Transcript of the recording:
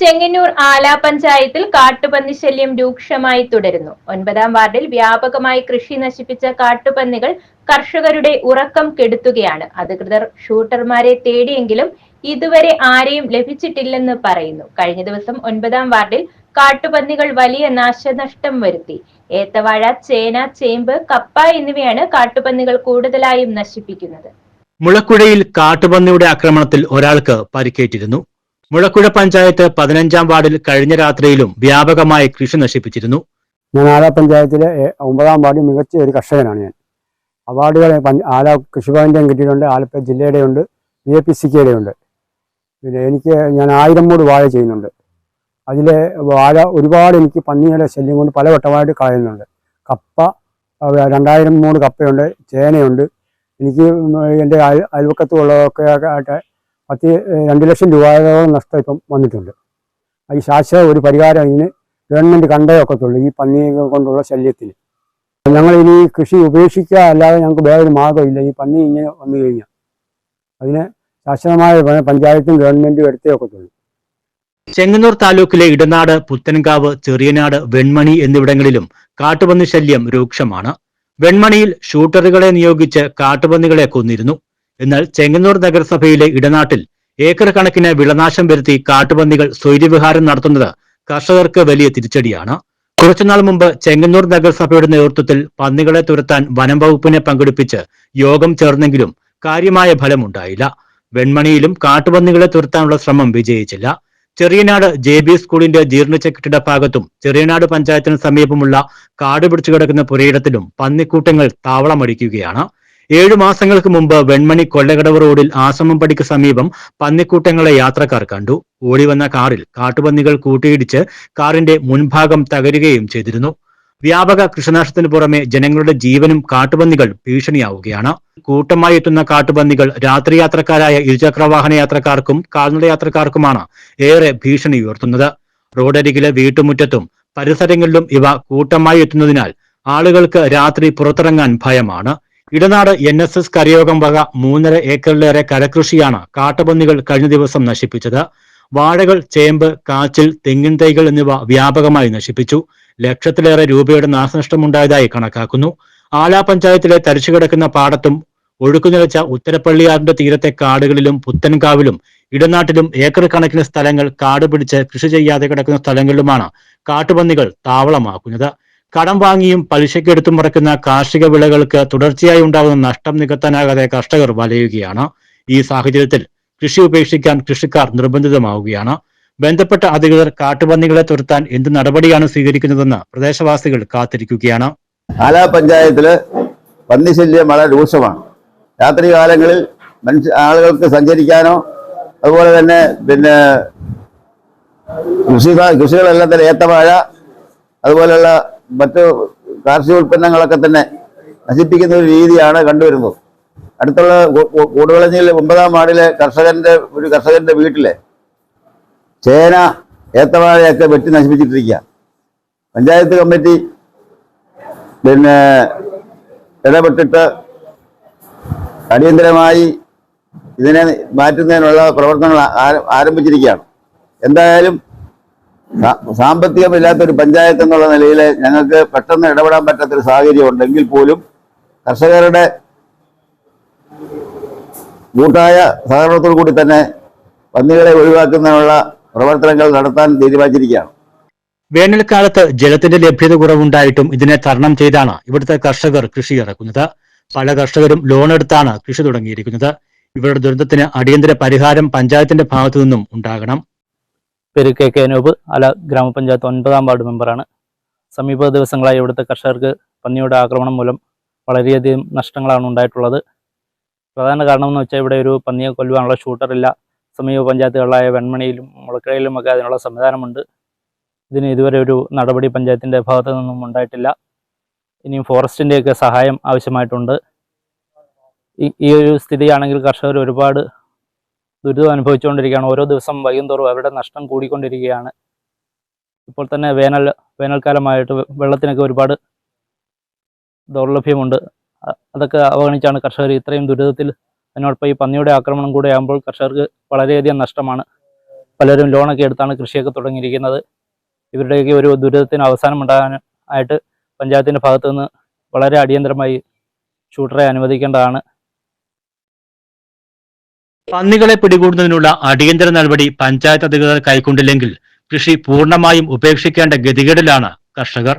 ചെങ്ങന്നൂർ ആല പഞ്ചായത്തിൽ കാട്ടുപന്നി ശല്യം രൂക്ഷമായി തുടരുന്നു. ഒൻപതാം വാർഡിൽ വ്യാപകമായി കൃഷി നശിപ്പിച്ച കാട്ടുപന്നികൾ കർഷകരുടെ ഉറക്കം കെടുത്തുകയാണ്. അധികൃതർ ഷൂട്ടർമാരെ തേടിയെങ്കിലും ഇതുവരെ ആരെയും ലഭിച്ചിട്ടില്ലെന്ന് പറയുന്നു. കഴിഞ്ഞ ദിവസം ഒൻപതാം വാർഡിൽ കാട്ടുപന്നികൾ വലിയ നാശനഷ്ടം വരുത്തി. ഏത്തവാഴ ചേന ചേമ്പ് കപ്പ എന്നിവയാണ് കാട്ടുപന്നികൾ കൂടുതലായും നശിപ്പിക്കുന്നത്. മുളക്കുഴയിൽ കാട്ടുപന്നിയുടെ ആക്രമണത്തിൽ ഒരാൾക്ക് പരിക്കേറ്റിരുന്നു. മുളക്കുഴ പഞ്ചായത്ത് പതിനഞ്ചാം വാർഡിൽ കഴിഞ്ഞ രാത്രിയിലും വ്യാപകമായി കൃഷി നശിപ്പിച്ചിരുന്നു. ഞാൻ ആല പഞ്ചായത്തിലെ ഒമ്പതാം വാർഡിൽ മികച്ച ഒരു കർഷകനാണ് ഞാൻ. അവാർഡുകൾ ആല കൃഷിഭവന്റെയും കിട്ടിയിട്ടുണ്ട് ആലപ്പുഴ ജില്ലയുടെ ഉണ്ട് ബി എ പി സിക്കയുടെ ഉണ്ട് പിന്നെ എനിക്ക് ഞാൻ ആയിരം മൂട് വാഴ ചെയ്യുന്നുണ്ട്. അതിലെ വാഴ ഒരുപാട് എനിക്ക് പന്നിയുടെ ശല്യം കൊണ്ട് പല വട്ടമായിട്ട് കളയുന്നുണ്ട്. കപ്പ രണ്ടായിരം മൂട് കപ്പയുണ്ട് ചേനയുണ്ട്. എനിക്ക് എന്റെ അയൽ അയൽവക്കത്തുള്ളതൊക്കെ ആയിട്ട് പത്ത് രണ്ട് ലക്ഷം രൂപയോളം നഷ്ടം ഇപ്പം വന്നിട്ടുണ്ട്. ഈ ശാശ്വത ഒരു പരിഹാരം ഇതിന് ഗവൺമെന്റ് കണ്ടേ ഒക്കത്തുള്ളൂ ഈ പന്നി കൊണ്ടുള്ള ശല്യത്തിന്. ഞങ്ങൾ ഇനി കൃഷി ഉപേക്ഷിക്കുക അല്ലാതെ ഞങ്ങൾക്ക് വേറെ ഒരു മാർഗമില്ല. ഈ പന്നി ഇങ്ങനെ വന്നു കഴിഞ്ഞാൽ അതിന് ശാശ്വതമായ പഞ്ചായത്തും ഗവൺമെന്റും എടുത്തേ ഒക്കത്തുള്ളൂ. ചെങ്ങന്നൂർ താലൂക്കിലെ ഇടനാട് പുത്തൻകാവ് ചെറിയനാട് വെൺമണി എന്നിവിടങ്ങളിലും കാട്ടുപന്നി ശല്യം രൂക്ഷമാണ്. വെൺമണിയിൽ ഷൂട്ടറുകളെ നിയോഗിച്ച് കാട്ടുപന്നികളെ കൊന്നിരുന്നു. എന്നാൽ ചെങ്ങന്നൂർ നഗരസഭയിലെ ഇടനാട്ടിൽ ഏക്കർ കണക്കിന് വിളനാശം വരുത്തി കാട്ടുപന്നികൾ സ്വൈര്യവിഹാരം നടത്തുന്നത് കർഷകർക്ക് വലിയ തിരിച്ചടിയാണ്. കുറച്ചുനാൾ മുമ്പ് ചെങ്ങന്നൂർ നഗരസഭയുടെ നേതൃത്വത്തിൽ പന്നികളെ തുരത്താൻ വനം വകുപ്പിനെ പങ്കെടുപ്പിച്ച് യോഗം ചേർന്നെങ്കിലും കാര്യമായ ഫലമുണ്ടായില്ല. വെൺമണിയിലും കാട്ടുപന്നികളെ തുരത്താനുള്ള ശ്രമം വിജയിച്ചില്ല. ചെറിയനാട് ജെ ബി സ്കൂളിന്റെ ജീർണിച്ച കെട്ടിട ഭാഗത്തും ചെറിയനാട് പഞ്ചായത്തിന് സമീപമുള്ള കാട് പിടിച്ചു കിടക്കുന്ന പുരയിടത്തിലും പന്നിക്കൂട്ടങ്ങൾ താവളമടിക്കുകയാണ് ഏഴു മാസങ്ങൾക്ക് മുമ്പ് വെൺമണി കൊല്ലകടവ് റോഡിൽ ആശ്രമം പടിക്ക് സമീപം പന്നിക്കൂട്ടങ്ങളെ യാത്രക്കാർ കണ്ടു. ഓടിവന്ന കാറിൽ കാട്ടുപന്നികൾ കൂട്ടിയിടിച്ച് കാറിന്റെ മുൻഭാഗം തകരുകയും ചെയ്തിരുന്നു. വ്യാപക കൃഷിനാശത്തിന് പുറമെ ജനങ്ങളുടെ ജീവനും കാട്ടുപന്നികൾ ഭീഷണിയാവുകയാണ്. കൂട്ടമായി എത്തുന്ന കാട്ടുപന്നികൾ രാത്രി യാത്രക്കാരായ ഇരുചക്രവാഹന യാത്രക്കാർക്കും കാൽനട യാത്രക്കാർക്കുമാണ് ഏറെ ഭീഷണി ഉയർത്തുന്നത് റോഡരികിലെ വീട്ടുമുറ്റത്തും പരിസരങ്ങളിലും ഇവ കൂട്ടമായി എത്തുന്നതിനാൽ ആളുകൾക്ക് രാത്രി പുറത്തിറങ്ങാൻ ഭയമാണ്. ഇടനാട് എൻ എസ് എസ് കരയോഗം വക മൂന്നര ഏക്കറിലേറെ കരകൃഷിയാണ് കാട്ടുപന്നികൾ കഴിഞ്ഞ ദിവസം നശിപ്പിച്ചത്. വാഴകൾ ചേമ്പ് കാച്ചിൽ തെങ്ങിൻ തൈകൾ എന്നിവ വ്യാപകമായി നശിപ്പിച്ചു. ലക്ഷത്തിലേറെ രൂപയുടെ നാശനഷ്ടമുണ്ടായതായി കണക്കാക്കുന്നു. ആലാ പഞ്ചായത്തിലെ തരിച്ചുകിടക്കുന്ന പാടത്തും ഒഴുക്കുനിലച്ച ഉത്തരപ്പള്ളിയാറിന്റെ തീരത്തെ കാടുകളിലും പുത്തൻകാവിലും ഇടനാട്ടിലും ഏക്കർ കണക്കിന് സ്ഥലങ്ങൾ കാട് പിടിച്ച് കൃഷി ചെയ്യാതെ കിടക്കുന്ന സ്ഥലങ്ങളിലുമാണ് കാട്ടുപന്നികൾ താവളമാക്കുന്നത്. കടം വാങ്ങിയും പലിശയ്ക്ക് പലിശയ്ക്കെടുത്തും മറക്കുന്ന കാർഷിക വിളകൾക്ക് തുടർച്ചയായി ഉണ്ടാകുന്ന നഷ്ടം നികത്താനാകാതെ കർഷകർ വലയുകയാണ്. ഈ സാഹചര്യത്തിൽ കൃഷി ഉപേക്ഷിക്കാൻ കൃഷിക്കാർ നിർബന്ധിതമാവുകയാണ്. ബന്ധപ്പെട്ട അധികൃതർ കാട്ടുപന്നികളെ തുരത്താൻ എന്ത് നടപടിയാണ് സ്വീകരിക്കുന്നതെന്ന് പ്രദേശവാസികൾ കാത്തിരിക്കുകയാണ്. ആലാ പഞ്ചായത്തിൽ പന്നിശല്യം വളരെ രൂക്ഷമാണ്. രാത്രി കാലങ്ങളിൽ മനുഷ്യ ആളുകൾക്ക് സഞ്ചരിക്കാനോ അതുപോലെ തന്നെ പിന്നെ കൃഷി കൃഷികളെല്ലാം തന്നെ ഏത്തവാഴ അതുപോലെയുള്ള മറ്റു കാർഷിക ഉൽപ്പന്നങ്ങളൊക്കെ തന്നെ നശിപ്പിക്കുന്ന ഒരു രീതിയാണ് കണ്ടുവരുന്നത്. അടുത്തുള്ള കൂ- കൂ- കൂടുവിളഞ്ഞിൽ ഒമ്പതാം വാർഡിലെ കർഷകന്റെ ഒരു കർഷകന്റെ വീട്ടിലെ ചേന ഏത്തവാഴയൊക്കെ വെട്ടി നശിപ്പിച്ചിട്ടിരിക്കുക. പഞ്ചായത്ത് കമ്മിറ്റി പിന്നെ ഇടപെട്ടിട്ട് അടിയന്തരമായി ഇതിനെ മാറ്റുന്നതിനുള്ള പ്രവർത്തനങ്ങൾ ആരംഭിച്ചിരിക്കുകയാണ്. എന്തായാലും സാ- സാമ്പത്തികമില്ലാത്ത ഒരു പഞ്ചായത്ത് എന്നുള്ള നിലയിൽ ഞങ്ങൾക്ക് പെട്ടെന്ന് ഇടപെടാൻ പറ്റാത്തൊരു സാഹചര്യം ഉണ്ടെങ്കിൽ പോലും കർഷകരുടെ കൂട്ടായ സഹകരണത്തോടു കൂടി തന്നെ പന്നികളെ ഒഴിവാക്കുന്നതിനുള്ള പ്രവർത്തനങ്ങൾ നടത്താൻ തീരുമാനിച്ചിരിക്കുകയാണ്. വേനൽക്കാലത്ത് ജലത്തിന്റെ ലഭ്യത കുറവുണ്ടായിട്ടും ഇതിനെ തരണം ചെയ്താണ് ഇവിടുത്തെ കർഷകർ കൃഷി ഇറക്കുന്നത്. പല കർഷകരും ലോൺ എടുത്താണ് കൃഷി തുടങ്ങിയിരിക്കുന്നത്. ഇവരുടെ ദുരന്തത്തിന് അടിയന്തര പരിഹാരം പഞ്ചായത്തിന്റെ ഭാഗത്തു നിന്നും ഉണ്ടാകണം. പേര് കെ കെ അനൂപ് അല ഗ്രാമപഞ്ചായത്ത് ഒൻപതാം വാർഡ് മെമ്പറാണ്. സമീപ ദിവസങ്ങളായി ഇവിടുത്തെ കർഷകർക്ക് പന്നിയുടെ ആക്രമണം മൂലം വളരെയധികം നഷ്ടങ്ങളാണ് ഉണ്ടായിട്ടുള്ളത്. പ്രധാന കാരണം എന്ന് വെച്ചാൽ ഇവിടെ ഒരു പന്നിയെ കൊല്ലുവാനുള്ള ഷൂട്ടറില്ല സമീപ പഞ്ചായത്തുകളായ വെൺമണിയിലും മുളക്കരയിലും ഒക്കെ അതിനുള്ള സംവിധാനമുണ്ട്. ഇതിന് ഇതുവരെ ഒരു നടപടി പഞ്ചായത്തിന്റെ ഭാഗത്തു നിന്നും ഉണ്ടായിട്ടില്ല. ഇനിയും ഫോറസ്റ്റിന്റെയൊക്കെ സഹായം ആവശ്യമായിട്ടുണ്ട്. ഈ ഈ ഒരു സ്ഥിതിയാണെങ്കിൽ കർഷകർ ഒരുപാട് ദുരിതം അനുഭവിച്ചുകൊണ്ടിരിക്കുകയാണ്. ഓരോ ദിവസം വൈകുന്തോറും അവരുടെ നഷ്ടം കൂടിക്കൊണ്ടിരിക്കുകയാണ്. ഇപ്പോൾ തന്നെ വേനൽ വേനൽക്കാലമായിട്ട് വെള്ളത്തിനൊക്കെ ഒരുപാട് ദൗർലഭ്യമുണ്ട്. അതൊക്കെ അവഗണിച്ചാണ് കർഷകർ ഇത്രയും ദുരിതത്തിൽ അതിനോടൊപ്പം ഈ പന്നിയുടെ ആക്രമണം കൂടെ ആകുമ്പോൾ കർഷകർക്ക് വളരെയധികം നഷ്ടമാണ്. പലരും ലോണൊക്കെ എടുത്താണ് കൃഷിയൊക്കെ തുടങ്ങിയിരിക്കുന്നത്. ഇവരുടെയൊക്കെ ഒരു ദുരിതത്തിന് അവസാനം ഉണ്ടാകാൻ ആയിട്ട് പഞ്ചായത്തിന്റെ ഭാഗത്തുനിന്ന് വളരെ അടിയന്തരമായി ഷൂട്ടറെ അനുവദിക്കേണ്ടതാണ്. പന്നികളെ പിടികൂടുന്നതിനുള്ള അടിയന്തര നടപടി പഞ്ചായത്ത് അധികൃതർ കൈക്കൊണ്ടില്ലെങ്കിൽ കൃഷി പൂർണമായും ഉപേക്ഷിക്കേണ്ട ഗതികേടിലാണ് കർഷകർ.